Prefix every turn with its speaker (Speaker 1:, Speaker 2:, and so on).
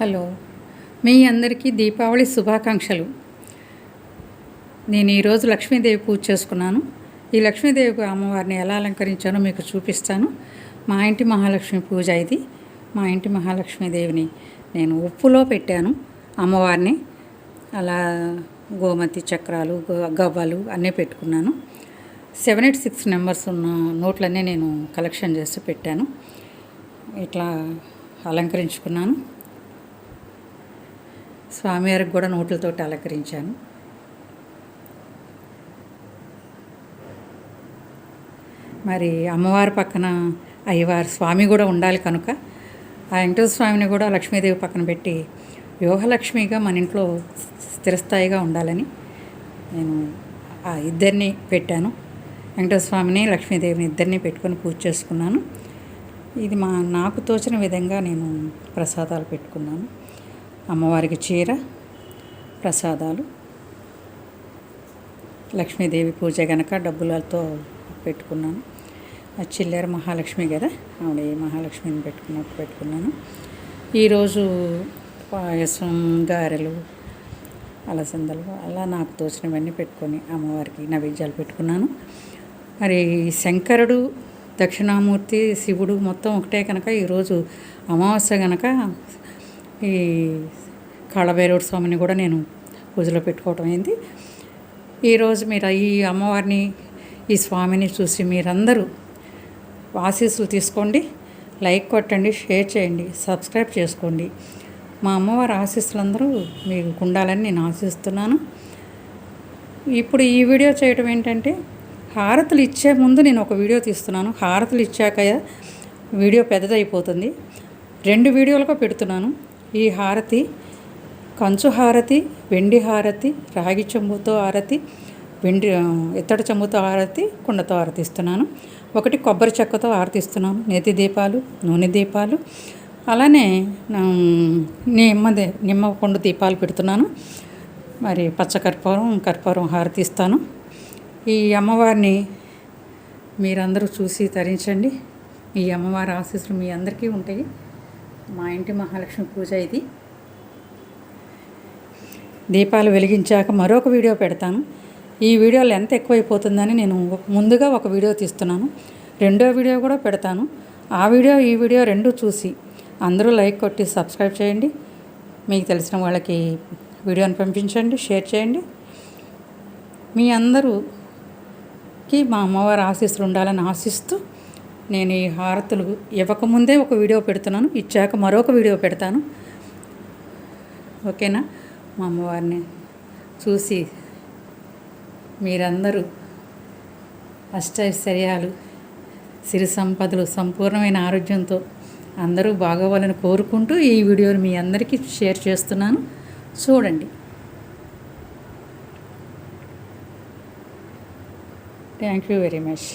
Speaker 1: Hello. మీ అందరికీ దీపావళి శుభాకాంక్షలు. నేను ఈరోజు లక్ష్మీదేవి పూజ చేసుకున్నాను. ఈ లక్ష్మీదేవి అమ్మవారిని ఎలా అలంకరించానో మీకు చూపిస్తాను. మా ఇంటి మహాలక్ష్మి పూజ ఇది. మా ఇంటి మహాలక్ష్మీదేవిని నేను ఉప్పులో పెట్టాను అమ్మవారిని. అలా గోమతి చక్రాలు గ- గవ్వలు అన్నీ పెట్టుకున్నాను. సెవెన్ ఎయిట్ సిక్స్ నెంబర్స్ ఉన్న నోట్లన్నీ నేను కలెక్షన్ చేసి పెట్టాను. ఇట్లా అలంకరించుకున్నాను. స్వామివారికి కూడా నోట్లతోటి అలంకరించాను. మరి అమ్మవారి పక్కన అయ్యవారు స్వామి కూడా ఉండాలి కనుక ఆ వెంకటేశ్వర స్వామిని కూడా లక్ష్మీదేవి పక్కన పెట్టి యోగలక్ష్మిగా మన ఇంట్లో స్థిరస్థాయిగా ఉండాలని నేను ఆ ఇద్దరిని పెట్టాను. వెంకటేశ్వర స్వామిని లక్ష్మీదేవిని ఇద్దరిని పెట్టుకొని పూజ చేసుకున్నాను. ఇది మా నాకు తోచిన విధంగా నేను ప్రసాదాలు పెట్టుకున్నాను. అమ్మవారికి చీర ప్రసాదాలు లక్ష్మీదేవి పూజ గనక డబ్బులతో పెట్టుకున్నాను. ఆ చిల్లర మహాలక్ష్మి కదా ఆవిడ మహాలక్ష్మిని పెట్టుకున్నట్టు పెట్టుకున్నాను. ఈరోజు పాయసం గారెలు అలసందలు అలా నాకు తోచినవన్నీ పెట్టుకొని అమ్మవారికి నైవేద్యాలు పెట్టుకున్నాను. మరి శంకరుడు దక్షిణామూర్తి శివుడు మొత్తం ఒకటే కనుక ఈరోజు అమావాస్య కనుక ఈ కాళభైరవుడు స్వామిని కూడా నేను పూజలో పెట్టుకోవటం అయింది. ఈరోజు మీరు ఈ అమ్మవారిని ఈ స్వామిని చూసి మీరందరూ ఆశీస్సులు తీసుకోండి. లైక్ కొట్టండి షేర్ చేయండి సబ్స్క్రైబ్ చేసుకోండి. మా అమ్మవారి ఆశీస్సులందరూ మీకు ఉండాలని నేను ఆశిస్తున్నాను. ఇప్పుడు ఈ వీడియో చేయడం ఏంటంటే హారతులు ఇచ్చే ముందు నేను ఒక వీడియో తీస్తున్నాను. హారతులు ఇచ్చాక వీడియో పెద్దదైపోతుంది. రెండు వీడియోలుగా పెడుతున్నాను. ఈ హారతి కంచు హారతి వెండి హారతి రాగి చెంబుతో హారతి వెండి ఇత్తడి చెంబుతో హారతి కుండతో ఆరతిస్తున్నాను ఒకటి కొబ్బరి చెక్కతో ఆరతిస్తున్నాను నేతి దీపాలు నూనె దీపాలు. అలానే నిమ్మ నిమ్మ పండు దీపాలు పెడుతున్నాను. మరి పచ్చ కర్పూరం కర్పూరం ఈ అమ్మవారిని మీరందరూ చూసి తరించండి. ఈ అమ్మవారి ఆశీస్సులు మీ అందరికీ ఉంటాయి. మా ఇంటి మహాలక్ష్మి పూజ ఇది. దీపాలు వెలిగించాక మరొక వీడియో పెడతాను. ఈ వీడియో లెంత్ ఎక్కువైపోతుందని నేను ముందుగా ఒక వీడియో తీస్తున్నాను. రెండో వీడియో కూడా పెడతాను. ఆ వీడియో ఈ వీడియో రెండు చూసి అందరూ లైక్ కొట్టి సబ్స్క్రైబ్ చేయండి. మీకు తెలిసిన వాళ్ళకి వీడియోని పంపించండి షేర్ చేయండి. మీ అందరూకి మా అమ్మవారి ఆశీస్సులు ఉండాలని ఆశిస్తూ నేను ఈ హారతులు ఇవ్వకముందే ఒక వీడియో పెడుతున్నాను. ఇచ్చాక మరొక వీడియో పెడతాను. ఓకేనా? మా అమ్మవారిని చూసి మీరందరూ అష్టైశ్వర్యాలు సిరి సంపదలు సంపూర్ణమైన ఆరోగ్యంతో అందరూ బాగోవాలని కోరుకుంటూ ఈ వీడియోని మీ అందరికీ షేర్ చేస్తున్నాను. చూడండి. Thank you very much.